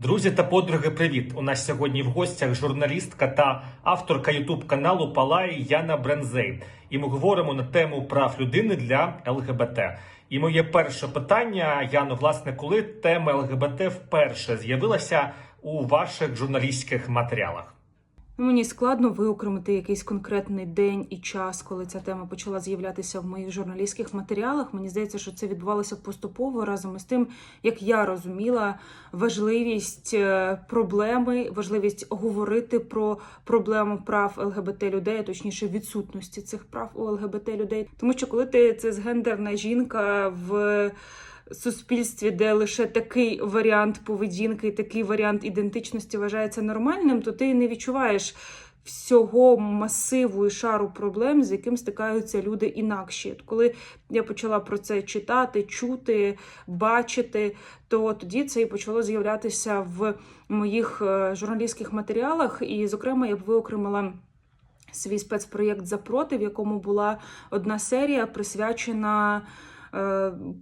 Друзі та подруги, привіт! У нас сьогодні в гостях журналістка та авторка Ютуб каналу Палай Яна Брензей. І ми говоримо на тему прав людини для ЛГБТ. І моє перше питання, Яно, власне, коли тема ЛГБТ вперше з'явилася у ваших журналістських матеріалах? Мені складно виокремити якийсь конкретний день і час, коли ця тема почала з'являтися в моїх журналістських матеріалах. Мені здається, що це відбувалося поступово разом із тим, як я розуміла важливість е, проблеми, важливість говорити про проблему прав ЛГБТ людей, а точніше відсутності цих прав у ЛГБТ людей. Тому що коли ти цисгендерна жінка в суспільстві, де лише такий варіант поведінки, такий варіант ідентичності вважається нормальним, то ти не відчуваєш всього масиву і шару проблем, з яким стикаються люди інакші. Коли я почала про це читати, чути, бачити, то тоді це і почало з'являтися в моїх е, журналістських матеріалах. І, зокрема, я б виокремила. Свій спецпроєкт «Запроти», в якому була одна серія присвячена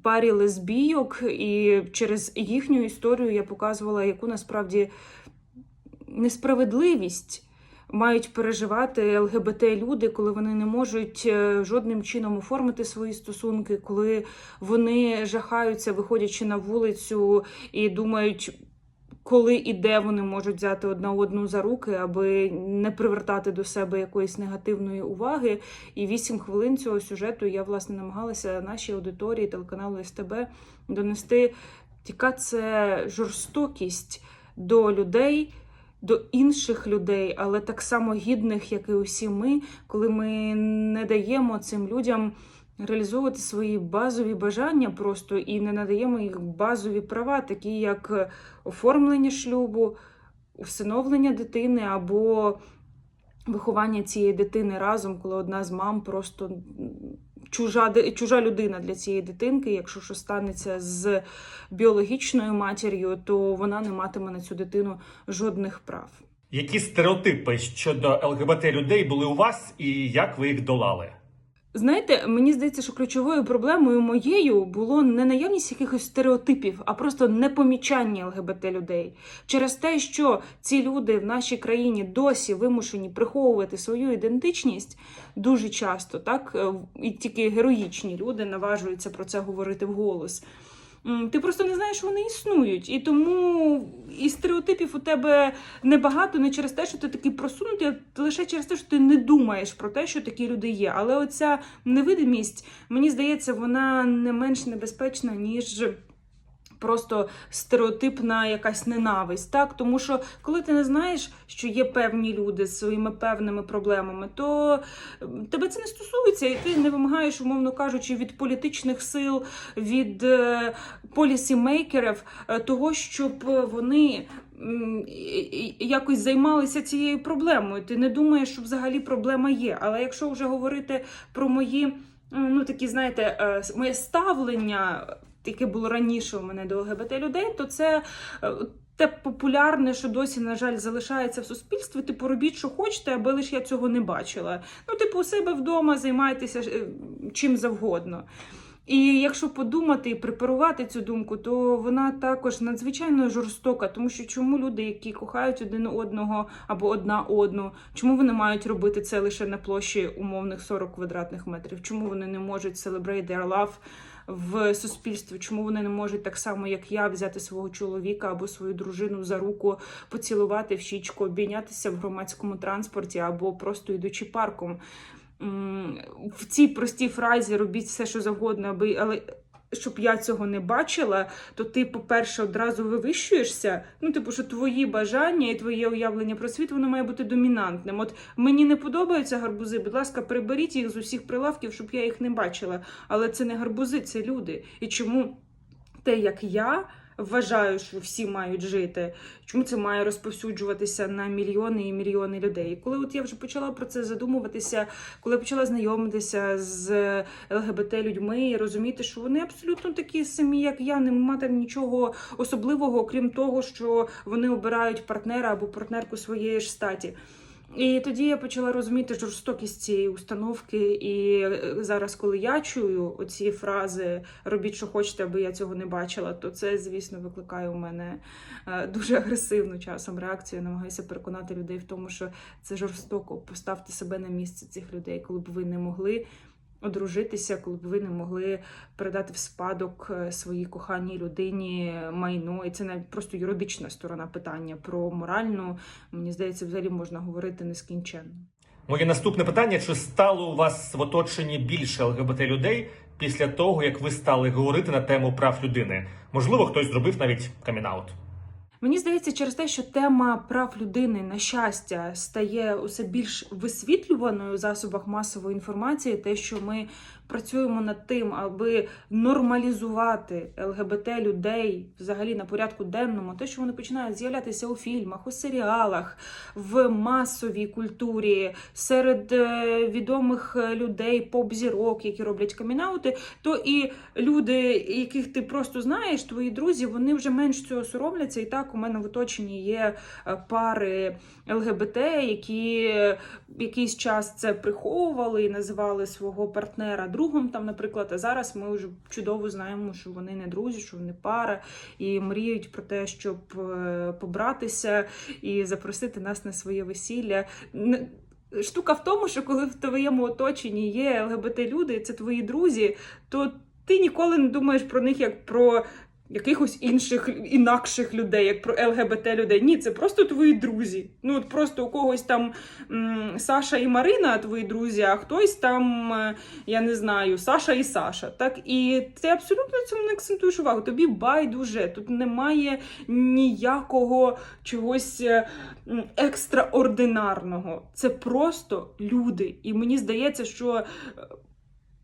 парі лесбійок, і через їхню історію я показувала, яку насправді несправедливість мають переживати ЛГБТ люди, коли вони не можуть е, жодним чином оформити свої стосунки, коли вони жахаються, виходячи на вулицю і думають. Коли і де вони можуть взяти одна одну за руки, аби не привертати до себе якоїсь негативної уваги. І вісім хвилин цього сюжету я власне намагалася нашій аудиторії телеканалу СТБ донести, яка це жорстокість до людей, до інших людей, але так само гідних, як і усі ми, коли ми не даємо цим людям. Реалізовувати свої базові бажання просто і не надаємо їх базові права, такі як оформлення шлюбу, всиновлення дитини або виховання цієї дитини разом, коли одна з мам просто чужа, чужа людина для цієї дитинки. Якщо що станеться з біологічною матір'ю, то вона не матиме на цю дитину жодних прав. Які стереотипи щодо ЛГБТ людей були у вас і як ви їх долали? Знаєте, мені здається, що ключовою проблемою моєю було не наявність якихось стереотипів, а просто непомічання ЛГБТ людей через те, що ці люди в нашій країні досі вимушені приховувати свою ідентичність дуже часто, так е, і тільки героїчні люди наважуються про це говорити вголос. Ти просто не знаєш, що вони існують, і тому і стереотипів у тебе небагато не через те, що ти такий просунутий, а лише через те, що ти не думаєш про те, що такі люди є. Але оця невидимість, мені здається, вона не менш небезпечна, ніж. Просто стереотипна якась ненависть, так тому що коли ти не знаєш, що є певні люди з своїми певними проблемами, то тебе це не стосується, і ти не вимагаєш, умовно кажучи, від політичних сил, від е, полісімейкерів е, того, щоб вони якось займалися цією проблемою. Ти не думаєш, що взагалі проблема є. Але якщо вже говорити про мої, ну такі, знаєте, е, моє ставлення, яке було раніше у мене до ЛГБТ людей, то це. е, Те популярне, що досі, на жаль, залишається в суспільстві, типу, робіть, що хочете, аби лише я цього не бачила. Ну, типу, у себе вдома займайтеся е, чим завгодно. І якщо подумати і препарувати цю думку, то вона також надзвичайно жорстока, тому що чому люди, які кохають один одного або одна одну, чому вони мають робити це лише на площі умовних 40 квадратних метрів? Чому вони не можуть celebrate their love в суспільстві? Чому вони не можуть так само, як я, взяти свого чоловіка або свою дружину за руку, поцілувати в щічку, обійнятися в громадському транспорті або просто йдучи парком? В цій простій фразі робіть все, що завгодно, аби але. Щоб я цього не бачила, то ти, по-перше, одразу вивищуєшся. Ну, типу, що твої бажання і твоє уявлення про світ воно має бути домінантним. От мені не подобаються гарбузи, будь ласка, приберіть їх з усіх прилавків, щоб я їх не бачила. Але це не гарбузи, це люди. І чому те, як я вважаю, що всі мають жити, чому це має розповсюджуватися на мільйони і мільйони людей? І коли от я вже почала про це задумуватися, коли почала знайомитися з ЛГБТ людьми і розуміти, що вони абсолютно такі самі, як я, не мати нічого особливого, окрім того, що вони обирають партнера або партнерку своєї ж статі. І тоді я почала розуміти жорстокість цієї установки. І е, зараз, коли я чую оці фрази робіть, що хочете, аби я цього не бачила, то це, звісно, викликає у мене е, дуже агресивну часом реакцію. Я намагаюся переконати людей в тому, що це жорстоко. Поставте себе на місце цих людей, коли б ви не могли. Одружитися, коли б ви не могли передати в спадок е, своїй коханій людині майно, і це навіть просто юридична сторона питання про моральну. Мені здається, взагалі можна говорити нескінченно. Моє наступне питання: чи стало у вас в оточенні більше ЛГБТ людей після того, як ви стали говорити на тему прав людини? Можливо, хтось зробив навіть камінаут. Мені здається, через те, що тема прав людини на щастя стає усе більш висвітлюваною в засобах масової інформації, те, що ми працюємо над тим, аби нормалізувати ЛГБТ людей взагалі на порядку денному, те, що вони починають з'являтися у фільмах, у серіалах, в масовій культурі серед е, відомих е, людей, поп-зірок, які роблять камінаути, то і люди, яких ти просто знаєш, твої друзі, вони вже менш цього соромляться. І так у мене в оточенні є е, пари ЛГБТ, які якийсь час це приховували і називали свого партнера другом. Там, наприклад, а зараз ми вже чудово знаємо, що вони не друзі, що вони пара, і мріють про те, щоб е, побратися і запросити нас на своє весілля. Штука в тому, що коли в твоєму оточенні є ЛГБТ люди, це твої друзі, то ти ніколи не думаєш про них як про якихось інших інакших людей, як про ЛГБТ людей. Ні, це просто твої друзі. Ну от просто у когось там м, Саша і Марина, твої друзі, а хтось там, е, я не знаю, Саша і Саша. Так і ти абсолютно цьому не акцентуєш увагу. Тобі байдуже. Тут немає ніякого чогось е, екстраординарного. Це просто люди. І мені здається, що.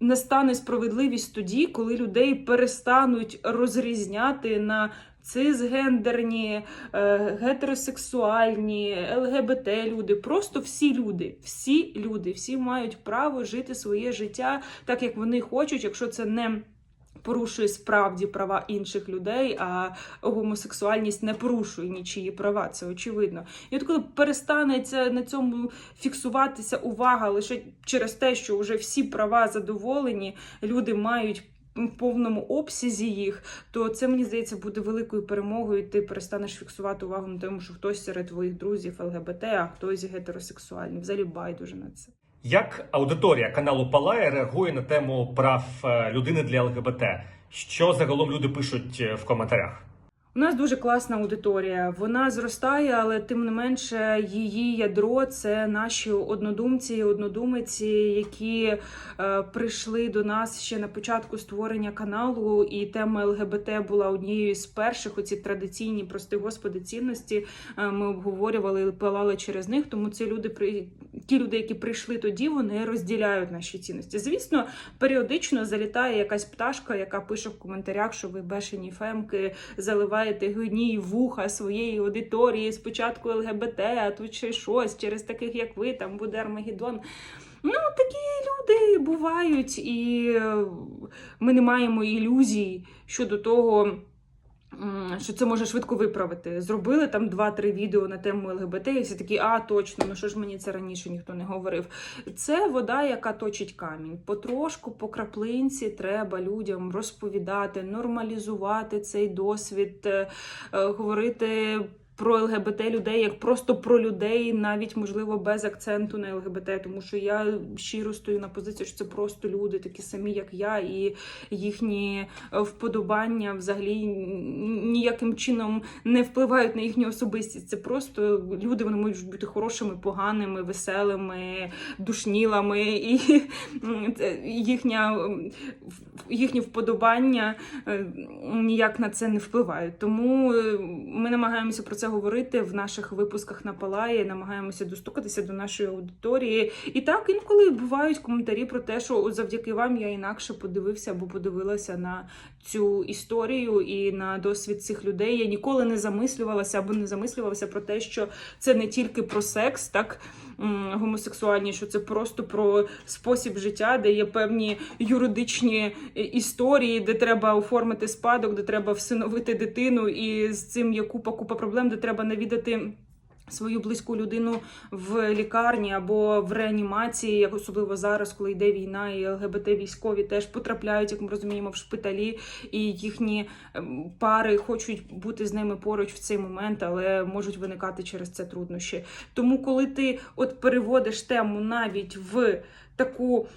Е, Настане справедливість тоді, коли людей перестануть розрізняти на цисгендерні, е, гетеросексуальні, ЛГБТ люди, просто всі люди, всі люди, всі мають право жити своє життя так, як вони хочуть, якщо це не порушує справді права інших людей, а гомосексуальність не порушує нічиї права, це очевидно. І от коли перестанеться на цьому фіксуватися увага лише через те, що вже всі права задоволені, люди мають. В повному обсязі їх, то це мені здається буде великою перемогою. Ти перестанеш фіксувати увагу на тому, що хтось серед твоїх друзів ЛГБТ, а хтось гетеросексуальний. Взагалі байдуже на це. Як аудиторія каналу Палає реагує на тему прав е, людини для ЛГБТ? Що загалом люди пишуть е, в коментарях? У нас дуже класна аудиторія. Вона зростає, але тим не менше її ядро це наші однодумці, і однодумиці, які е, прийшли до нас ще на початку створення каналу. І тема ЛГБТ була однією з перших. Оці традиційні, прости господи, цінності е, ми обговорювали і палали через них. Тому ці люди при ті люди, які прийшли тоді, вони розділяють наші цінності. Звісно, періодично залітає якась пташка, яка пише в коментарях, що ви бешені фемки заливаєте гній в вуха своєї аудиторії. Спочатку ЛГБТ, а тут ще щось через таких, як ви, там буде Армагеддон. Ну, такі люди бувають, і е, ми не маємо ілюзій щодо того. Що це може швидко виправити. Зробили там 2-3 відео на тему ЛГБТ, і всі такі, а точно, ну що ж мені це раніше ніхто не говорив. Це вода, яка точить камінь. Потрошку, по краплинці треба людям розповідати, нормалізувати цей досвід, е, е, говорити. Про ЛГБТ людей як просто про людей, навіть можливо без акценту на ЛГБТ, тому що я щиро стою на позиції, що це просто люди, такі самі, як я, і їхні е, вподобання взагалі ніяким чином не впливають на їхню особистість. Це просто люди, вони можуть бути хорошими, поганими, веселими, душнілами, і їхня, їхні вподобання е, ніяк на це не впливають. Тому е, ми намагаємося про це говорити в наших випусках на Палаї, намагаємося достукатися до нашої аудиторії. І так інколи бувають коментарі про те, що завдяки вам я інакше подивився або подивилася на цю історію і на досвід цих людей. Я ніколи не замислювалася або не замислювалася про те, що це не тільки про секс, так гомосексуальні, що це просто про спосіб життя, де є певні юридичні е, історії, де треба оформити спадок, де треба всиновити дитину, і з цим є купа купа проблем, де треба навідати. Свою близьку людину в лікарні або в реанімації, як особливо зараз, коли йде війна, і ЛГБТ військові теж потрапляють, як ми розуміємо, в шпиталі, і їхні ем, пари хочуть бути з ними поруч в цей момент, але можуть виникати через це труднощі. Тому, коли ти от переводиш тему навіть в таку,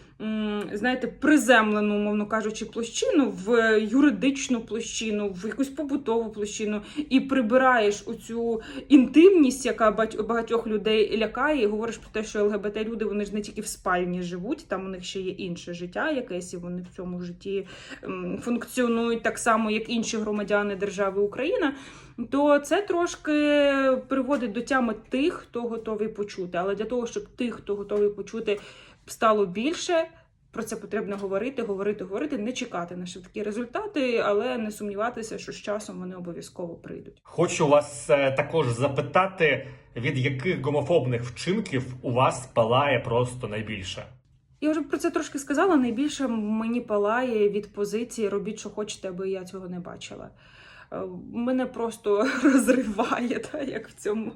знаєте, приземлену, умовно кажучи, площину, в юридичну площину, в якусь побутову площину, і прибираєш оцю інтимність, яка багатьох людей лякає, і говориш про те, що ЛГБТ люди вони ж не тільки в спальні живуть, там у них ще є інше життя, якесь і вони в цьому житті функціонують так само, як інші громадяни держави Україна. То це трошки приводить до тями тих, хто готовий почути. Але для того, щоб тих, хто готовий почути, стало більше. Про це потрібно говорити, говорити, говорити, не чекати на швидкі результати, але не сумніватися, що з часом вони обов'язково прийдуть. Хочу вас е, також запитати, від яких гомофобних вчинків у вас палає просто найбільше? Я вже про це трошки сказала. Найбільше мені палає від позиції робіть, що хочете, аби я цього не бачила. Е, Мене просто розриває, та, як в цьому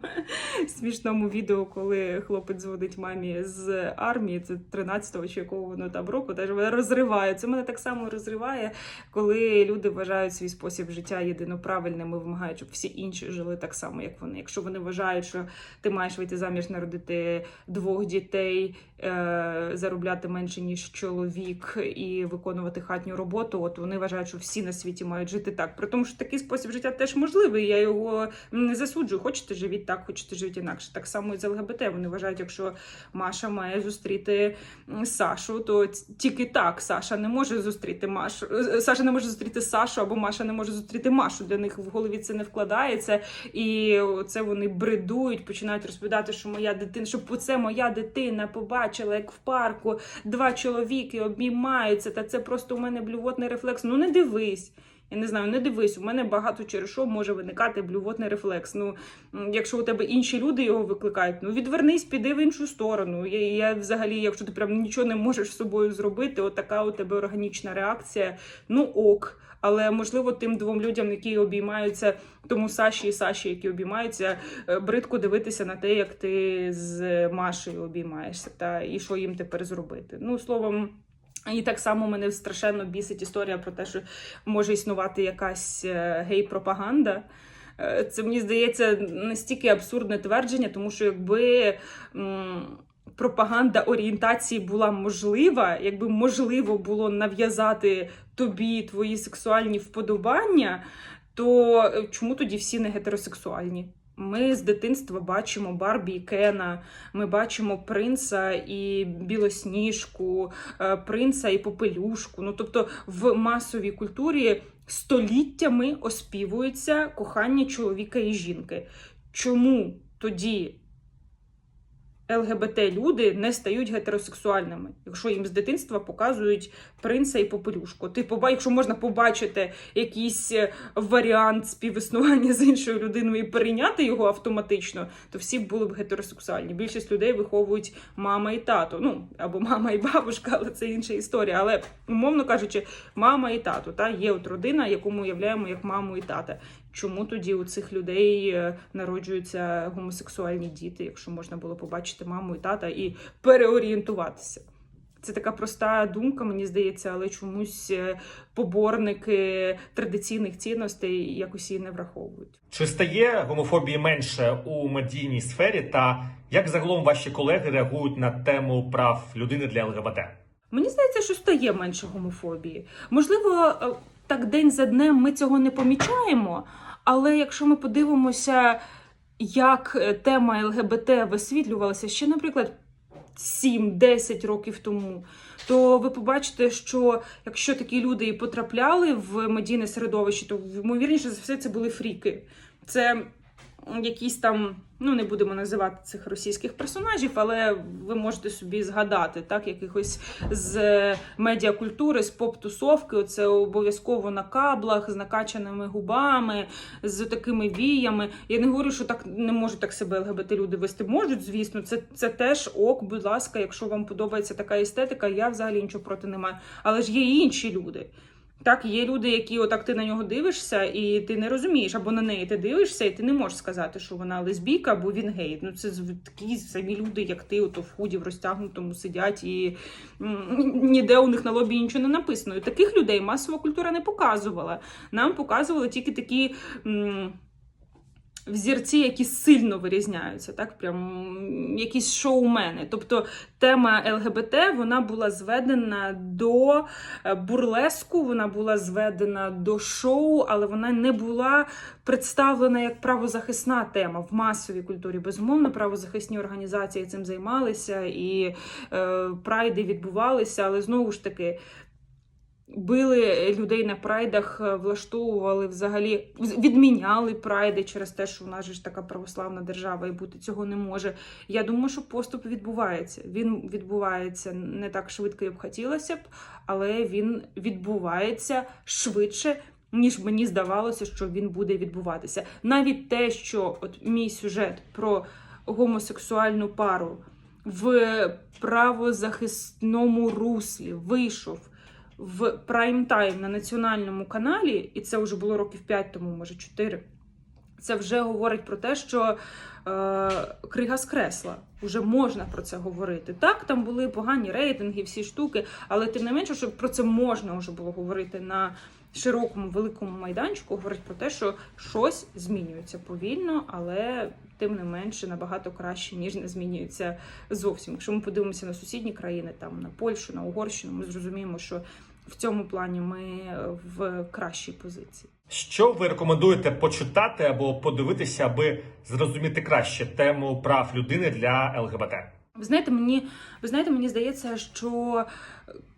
смішному відео, коли хлопець дзвонить мамі з армії, це 13-го чи якого воно там року, теж мене розриває. Це мене так само розриває, коли люди вважають свій спосіб життя єдино правильним і вимагають, щоб всі інші жили так само, як вони. Якщо вони вважають, що ти маєш вийти заміж, народити двох дітей, е, заробляти менше ніж чоловік і виконувати хатню роботу. От вони вважають, що всі на світі мають жити так. При тому, що такий спосіб життя теж можливий. Я його не засуджую. Хочете живіть так, хочете живіть інакше. Так само і з ЛГБТ. Вони вважають, якщо Маша має зустріти Сашу, то тільки так Саша не може зустріти Машу. е, Саша не може зустріти Сашу, або Маша не може зустріти Машу. Для них в голові це не вкладається. І це вони бредують, починають розповідати, що моя дитина, щоб оце моя дитина побачила, як в парку два чоловіки обіймаються, та це просто у мене блювотний рефлекс. Ну не дивись. Я не знаю, не дивись, у мене багато через що може виникати блювотний рефлекс. Ну, якщо у тебе інші люди його викликають, ну відвернись, піди в іншу сторону. Я, я взагалі, якщо ти прям нічого не можеш з собою зробити, от у тебе органічна реакція, ну ок. Але можливо тим двом людям, які обіймаються, тому Саші і Саші, які обіймаються, е, бридко дивитися на те, як ти з Машею обіймаєшся, та і що їм тепер зробити. Ну словом. І так само мене страшенно бісить історія про те, що може існувати якась е, гей-пропаганда. Е, Це мені здається настільки абсурдне твердження, тому що якби пропаганда орієнтації була можлива, якби можливо було нав'язати тобі твої сексуальні вподобання, то е, чому тоді всі не гетеросексуальні? Ми з дитинства бачимо Барбі і Кена, ми бачимо принца і білосніжку, е, принца і попелюшку. Ну тобто в масовій культурі століттями оспівується кохання чоловіка і жінки. Чому тоді ЛГБТ люди не стають гетеросексуальними, якщо їм з дитинства показують принца і попелюшку? Ти поба, якщо можна побачити якийсь е, варіант співіснування з іншою людиною і перейняти його автоматично, то всі були б гетеросексуальні. Більшість людей виховують мама і тато. Ну або мама і бабушка, але це інша історія. Але умовно кажучи, мама і тато. Та є от родина, яку ми уявляємо як маму і тата. Чому тоді у цих людей е, народжуються гомосексуальні діти, якщо можна було побачити маму і тата і переорієнтуватися? Це така проста думка, мені здається, але чомусь е, поборники традиційних цінностей якось її не враховують. Чи стає гомофобії менше у медійній сфері? Та як загалом ваші колеги реагують на тему прав людини для ЛГБТ? Мені здається, що стає менше гомофобії. Можливо, е, так день за днем ми цього не помічаємо, але якщо ми подивимося, як е, тема ЛГБТ висвітлювалася ще, наприклад, 7-10 років тому, то ви побачите, що якщо такі люди і потрапляли в медійне середовище, то ймовірніше за все це були фріки. Це якісь там, ну не будемо називати цих російських персонажів, але ви можете собі згадати, так, якихось з медіакультури, з поп-тусовки, оце обов'язково на каблах, з накачаними губами, з такими віями. Я не говорю, що так не можуть так себе ЛГБТ люди вести. Можуть, звісно, це, це теж ок, будь ласка, якщо вам подобається така естетика, я взагалі нічого проти не маю. Але ж є і інші люди. Так, є люди, які отак ти на нього дивишся, і ти не розумієш, або на неї ти дивишся, і ти не можеш сказати, що вона лесбійка, або він гей. Ну це такі самі люди, як ти, ото в худі в розтягнутому сидять, і ніде у них на лобі нічого не написано. І таких людей масова культура не показувала. Нам показували тільки такі. м, Взірці, які сильно вирізняються, так прям якісь шоумени. Тобто тема ЛГБТ вона була зведена до е, бурлеску, вона була зведена до шоу, але вона не була представлена як правозахисна тема в масовій культурі. Безумовно, правозахисні організації цим займалися і е, прайди відбувалися, але знову ж таки. Били людей на прайдах, е, влаштовували взагалі, відміняли прайди через те, що у нас ж така православна держава і бути цього не може. Я думаю, що поступ відбувається. Він відбувається не так швидко, як хотілося б, але він відбувається швидше, ніж мені здавалося, що він буде відбуватися. Навіть те, що от мій сюжет про гомосексуальну пару в правозахисному руслі вийшов в прайм-тайм на національному каналі, і це вже було років 5 тому, може 4, це вже говорить про те, що е, крига скресла. Уже можна про це говорити. Так, там були погані рейтинги, всі штуки, але тим не менше, щоб про це можна вже було говорити на широкому великому майданчику, говорить про те, що щось змінюється повільно, але тим не менше набагато краще, ніж не змінюється зовсім. Якщо ми подивимося на сусідні країни, там на Польщу, на Угорщину, ми зрозуміємо, що в цьому плані ми в кращій позиції. Що ви рекомендуєте почитати або подивитися, аби зрозуміти краще тему прав людини для ЛГБТ? Ви знаєте, мені ви знаєте, мені здається, що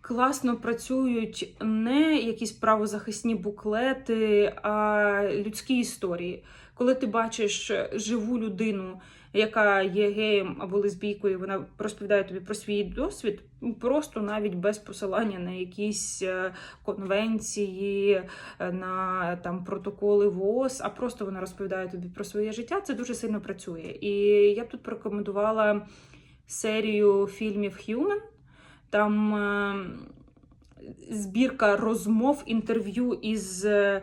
класно працюють не якісь правозахисні буклети, а людські історії. Коли ти бачиш живу людину, яка є геєм або лесбійкою, вона розповідає тобі про свій досвід, просто навіть без посилання на якісь е, конвенції, е, на там протоколи ВООЗ, а просто вона розповідає тобі про своє життя. Це дуже сильно працює. І я б тут порекомендувала серію фільмів Human. Там е, збірка розмов, інтерв'ю із е,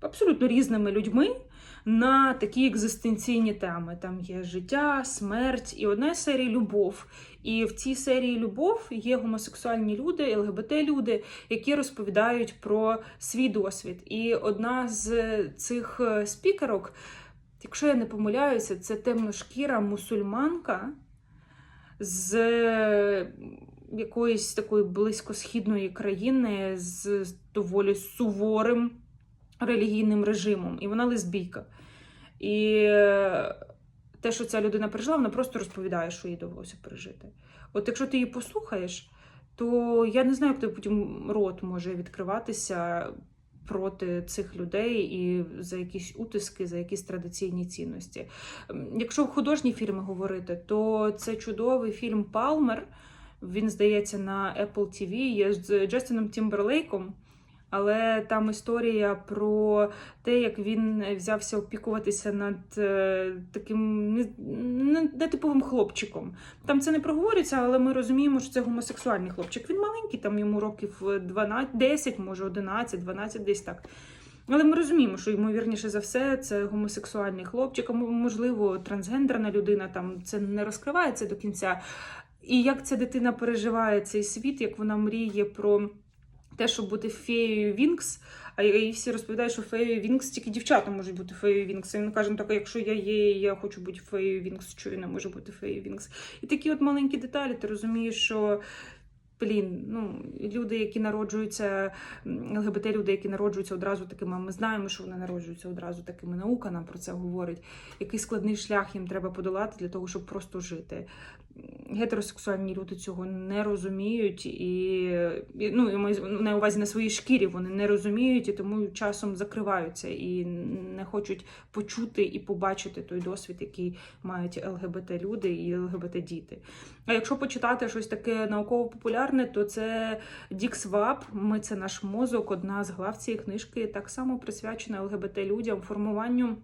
абсолютно різними людьми на такі екзистенційні теми. Там є життя, смерть і одна з серій любов. І в цій серії любов є гомосексуальні люди, ЛГБТ-люди, які розповідають про свій досвід. І одна з цих е, спікерок, якщо я не помиляюся, це темношкіра мусульманка з якоїсь такої близькосхідної країни з доволі суворим релігійним режимом, і вона лесбійка. І е, те, що ця людина пережила, вона просто розповідає, що їй довелося пережити. От якщо ти її послухаєш, то я не знаю, як тобі потім рот може відкриватися проти цих людей і за якісь утиски, за якісь традиційні цінності. Якщо в художні фільми говорити, то це чудовий фільм Палмер. Він здається на Apple TV, є з Джастином Тімберлейком. Але там історія про те, як він взявся опікуватися над е, таким не- не- нетиповим хлопчиком. Там це не проговорюється, але ми розуміємо, що це гомосексуальний хлопчик. Він маленький, там йому років 12, 10, може 11, 12, десь так. Але ми розуміємо, що ймовірніше за все це гомосексуальний хлопчик, а можливо, трансгендерна людина там це не розкривається до кінця. І як ця дитина переживає цей світ, як вона мріє про те, щоб бути феєю Вінкс, а їй всі розповідають, що феєю Вінкс тільки дівчата можуть бути феєю Вінкс. І він каже, так, якщо я є, я хочу бути феєю Вінкс, що я не можу бути феєю Вінкс. І такі от маленькі деталі, ти розумієш, що. Блін, ну люди, які народжуються, ЛГБТ люди, які народжуються одразу такими, ми знаємо, що вони народжуються одразу такими. Наука нам про це говорить. Який складний шлях їм треба подолати для того, щоб просто жити. Гетеросексуальні люди цього не розуміють, і ну на увазі на своїй шкірі вони не розуміють і тому часом закриваються і не хочуть почути і побачити той досвід, який мають ЛГБТ люди і ЛГБТ діти. А якщо почитати щось таке науково-популярне, то це Дік Свап. Ми це наш мозок. Одна з глав цієї книжки так само присвячена ЛГБТ людям, формуванню.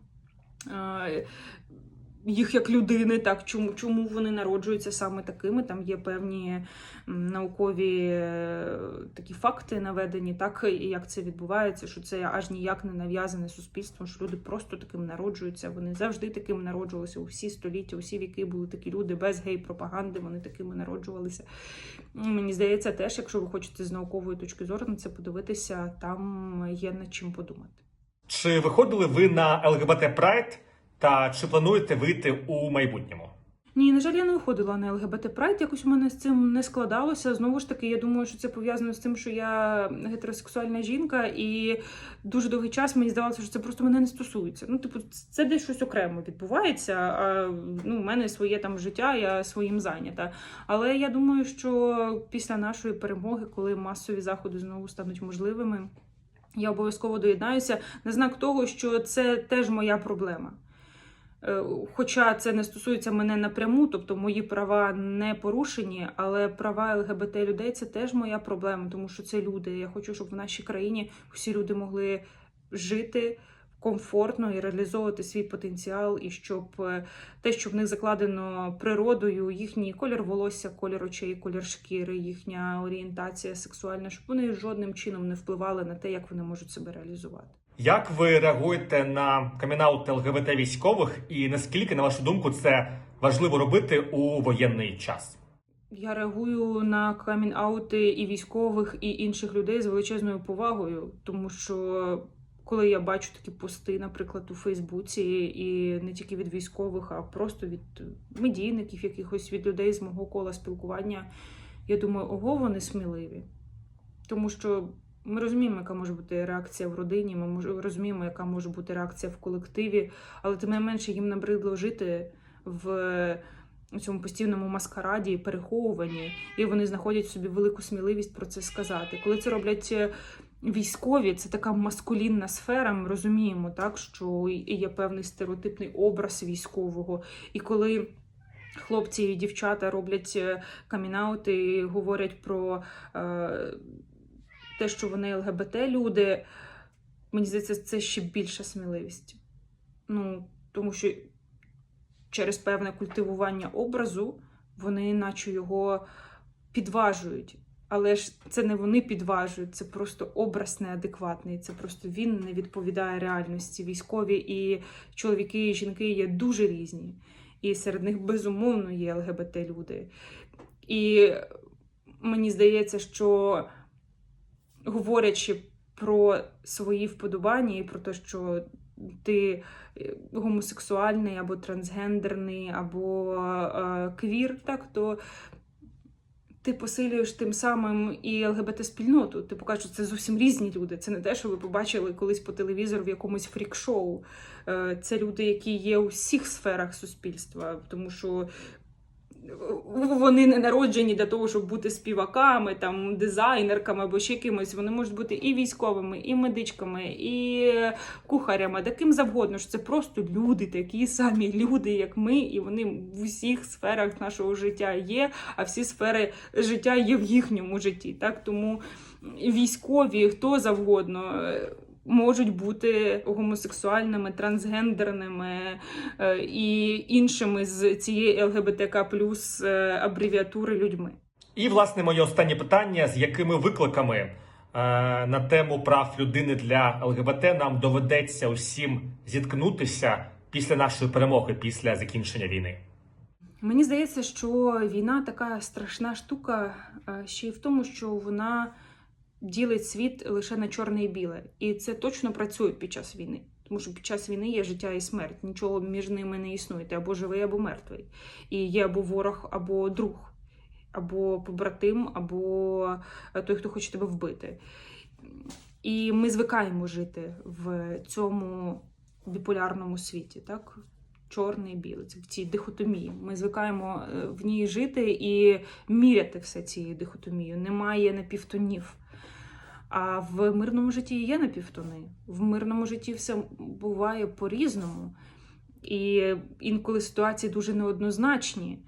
Їх як людини, так чому, чому вони народжуються саме такими. Там є певні наукові е, такі факти наведені, так і як це відбувається, що це аж ніяк не нав'язане суспільством, що люди просто таким народжуються. Вони завжди таким народжувалися у всі століття, усі віки були такі люди без гей-пропаганди, вони такими народжувалися. Мені здається, теж, якщо ви хочете з наукової точки зору на це подивитися, там є над чим подумати. Чи виходили ви на ЛГБТ Pride та чи плануєте вийти у майбутньому? Ні, на жаль, я не виходила на ЛГБТ Прайд. Якось у мене з цим не складалося. Знову ж таки, я думаю, що це пов'язано з тим, що я гетеросексуальна жінка, і дуже довгий час мені здавалося, що це просто мене не стосується. Ну, типу, це десь щось окремо відбувається. А ну, у мене своє там життя, я своїм зайнята. Але я думаю, що після нашої перемоги, коли масові заходи знову стануть можливими, я обов'язково доєднаюся на знак того, що це теж моя проблема. Е, Хоча це не стосується мене напряму, тобто мої права не порушені, але права ЛГБТ людей це теж моя проблема, тому що це люди. Я хочу, щоб в нашій країні всі люди могли жити комфортно і реалізовувати свій потенціал, і щоб е, те, що в них закладено природою, їхній колір волосся, колір очей, колір шкіри, їхня орієнтація сексуальна, щоб вони жодним чином не впливали на те, як вони можуть себе реалізувати. Як ви реагуєте на камінаут ЛГБТ військових, і наскільки, на вашу думку, це важливо робити у воєнний час? Я реагую на камін-аути і військових, і інших людей з величезною повагою, тому що коли я бачу такі пости, наприклад, у Фейсбуці, і не тільки від військових, а просто від медійників, якихось від людей з мого кола спілкування, я думаю, ого, вони сміливі. Тому що ми розуміємо, яка може бути реакція в родині, ми розуміємо, яка може бути реакція в колективі, але тим не менше їм набридло жити в цьому постійному маскараді, переховуванні, і вони знаходять собі велику сміливість про це сказати. Коли це роблять е, військові, це така маскулінна сфера. Ми розуміємо, так що є певний стереотипний образ військового. І коли хлопці і дівчата роблять е, камінаути говорять про е, те, що вони ЛГБТ люди, мені здається, це ще більша сміливість. Ну, тому що через певне культивування образу вони наче його підважують. Але ж це не вони підважують, це просто образ неадекватний. Це просто він не відповідає реальності. Військові і чоловіки, і жінки є дуже різні. І серед них безумовно є ЛГБТ люди. І мені здається, що говорячи про свої вподобання і про те, що ти е, гомосексуальний або трансгендерний, або е, квір, так то ти посилюєш тим самим і ЛГБТ-спільноту. Ти покажеш, що це зовсім різні люди. Це не те, що ви побачили колись по телевізору в якомусь фрік-шоу. Е, Це люди, які є у всіх сферах суспільства, тому що вони не народжені для того, щоб бути співаками, там дизайнерками або ще кимось. Вони можуть бути і військовими, і медичками, і кухарями, таким завгодно. що Це просто люди, такі самі люди, як ми, і вони в усіх сферах нашого життя є, а всі сфери життя є в їхньому житті. Так тому військові, хто завгодно. Можуть бути гомосексуальними, трансгендерними е, і іншими з цієї ЛГБТК плюс е, абревіатури людьми. І, власне, моє останнє питання: з якими викликами е, на тему прав людини для ЛГБТ нам доведеться усім зіткнутися після нашої перемоги, після закінчення війни? Мені здається, що війна така страшна штука ще й в тому, що вона ділить світ лише на чорне і біле. І це точно працює під час війни. Тому що під час війни є життя і смерть. Нічого між ними не існує. Ти або живий, або мертвий. І є або ворог, або друг, або побратим, або е, той, хто хоче тебе вбити. І ми звикаємо жити в цьому біполярному світі, так? Чорне і біле, це в цій дихотомії. Ми звикаємо е, в ній жити і міряти все цією дихотомією. Немає напівтонів. А в мирному житті є напівтони. В мирному житті все буває по-різному. І інколи ситуації дуже неоднозначні.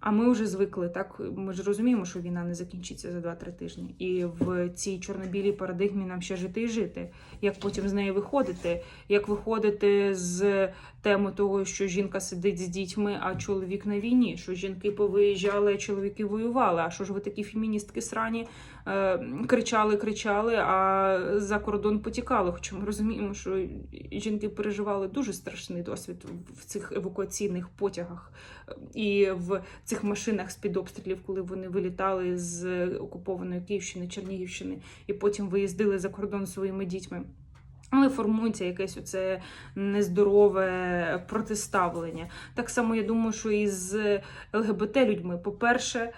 А ми вже звикли, так ми ж розуміємо, що війна не закінчиться за 2-3 тижні. І в цій чорно-білій парадигмі нам ще жити і жити. Як потім з неї виходити, як виходити з теми того, що жінка сидить з дітьми, а чоловік на війні, що жінки повиїжджали, а чоловіки воювали. А що ж ви такі феміністки срані е, кричали, кричали, а за кордон потікали? Хоча ми розуміємо, що жінки переживали дуже страшний досвід в цих евакуаційних потягах е, і в цих машинах з-під обстрілів, коли вони вилітали з окупованої Київщини, Чернігівщини і потім виїздили за кордон своїми дітьми. Але формується якесь оце нездорове протиставлення. Так само я думаю, що і з ЛГБТ людьми. По-перше,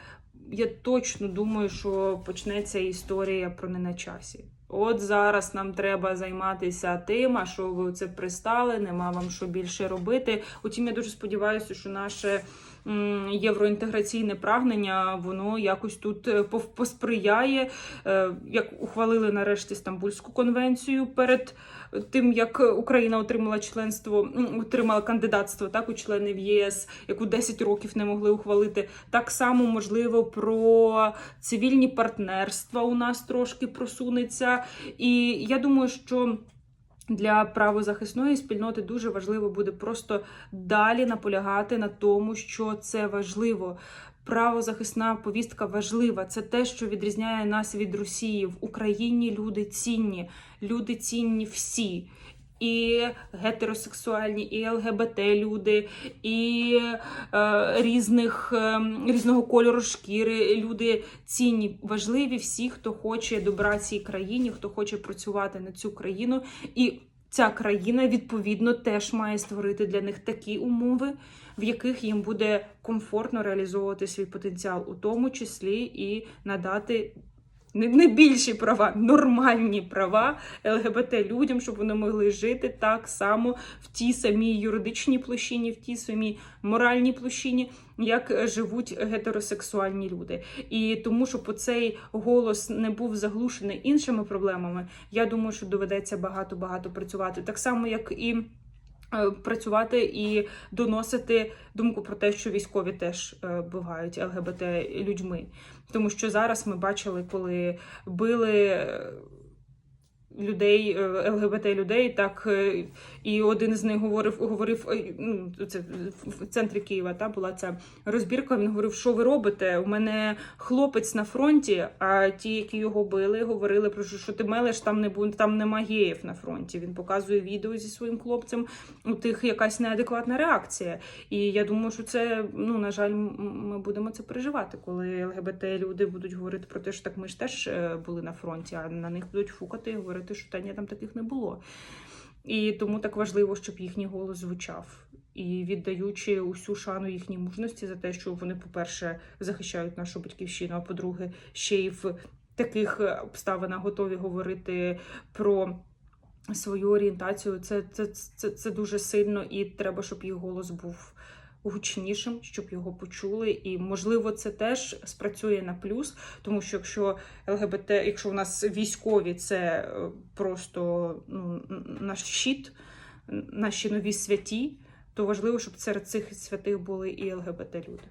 я точно думаю, що почнеться історія про не на часі. От зараз нам треба займатися тим, а що ви це пристали, нема вам що більше робити. Утім, я дуже сподіваюся, що наше євроінтеграційне прагнення воно якось тут е, посприяє, Е, як ухвалили нарешті Стамбульську конвенцію перед тим, як Україна отримала членство, отримала кандидатство так у члени в ЄС, яку 10 років не могли ухвалити. Так само можливо про цивільні партнерства у нас трошки просунеться. І я думаю, що. Для правозахисної спільноти дуже важливо буде просто далі наполягати на тому, що це важливо. Правозахисна повістка важлива. Це те, що відрізняє нас від Росії. В Україні люди цінні, люди цінні всі. І гетеросексуальні, і ЛГБТ люди, і е, різних е, різного кольору шкіри. Люди цінні, важливі всі, хто хоче добра цій країні, хто хоче працювати на цю країну. І ця країна відповідно теж має створити для них такі умови, в яких їм буде комфортно реалізовувати свій потенціал, у тому числі і надати. Не, не більші права, нормальні права ЛГБТ людям, щоб вони могли жити так само в тій самій юридичній площині, в тій самій моральній площині, як живуть гетеросексуальні люди. І тому, щоб оцей голос не був заглушений іншими проблемами, я думаю, що доведеться багато багато працювати. Так само, як і працювати і доносити думку про те, що військові теж е, бувають ЛГБТ людьми. Тому що зараз ми бачили, коли били. Людей е, ЛГБТ людей, так е, і один з них говорив, говорив е, ну це в центрі Києва. Та була ця розбірка. Він говорив, що ви робите? У мене хлопець на фронті. А ті, які його били, говорили про що, ти мелеш, там не буде, там нема геїв на фронті. Він показує відео зі своїм хлопцем. У тих якась неадекватна реакція. І я думаю, що це ну на жаль, ми будемо це переживати, коли ЛГБТ люди будуть говорити про те, що так ми ж теж були на фронті, а на них будуть фукати і говорити, що та ні, там таких не було. І тому так важливо, щоб їхній голос звучав. І віддаючи усю шану їхній мужності за те, що вони, по-перше, захищають нашу батьківщину, а по-друге, ще й в таких е, обставинах готові говорити про свою орієнтацію. Це, це, це, це дуже сильно, і треба, щоб їх голос був гучнішим, щоб його почули. І можливо, це теж спрацює на плюс, тому що якщо ЛГБТ, якщо у нас військові, це е, просто ну, наш щит, наші нові святі, то важливо, щоб серед цих святих були і ЛГБТ люди.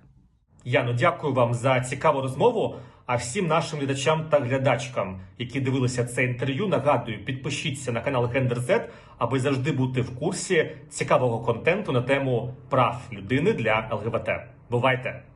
Яно, дякую вам за цікаву розмову. А всім нашим глядачам та глядачкам, які дивилися це інтерв'ю, нагадую, підпишіться на канал Гендер Z, аби завжди бути в курсі цікавого контенту на тему прав людини для ЛГБТ. Бувайте!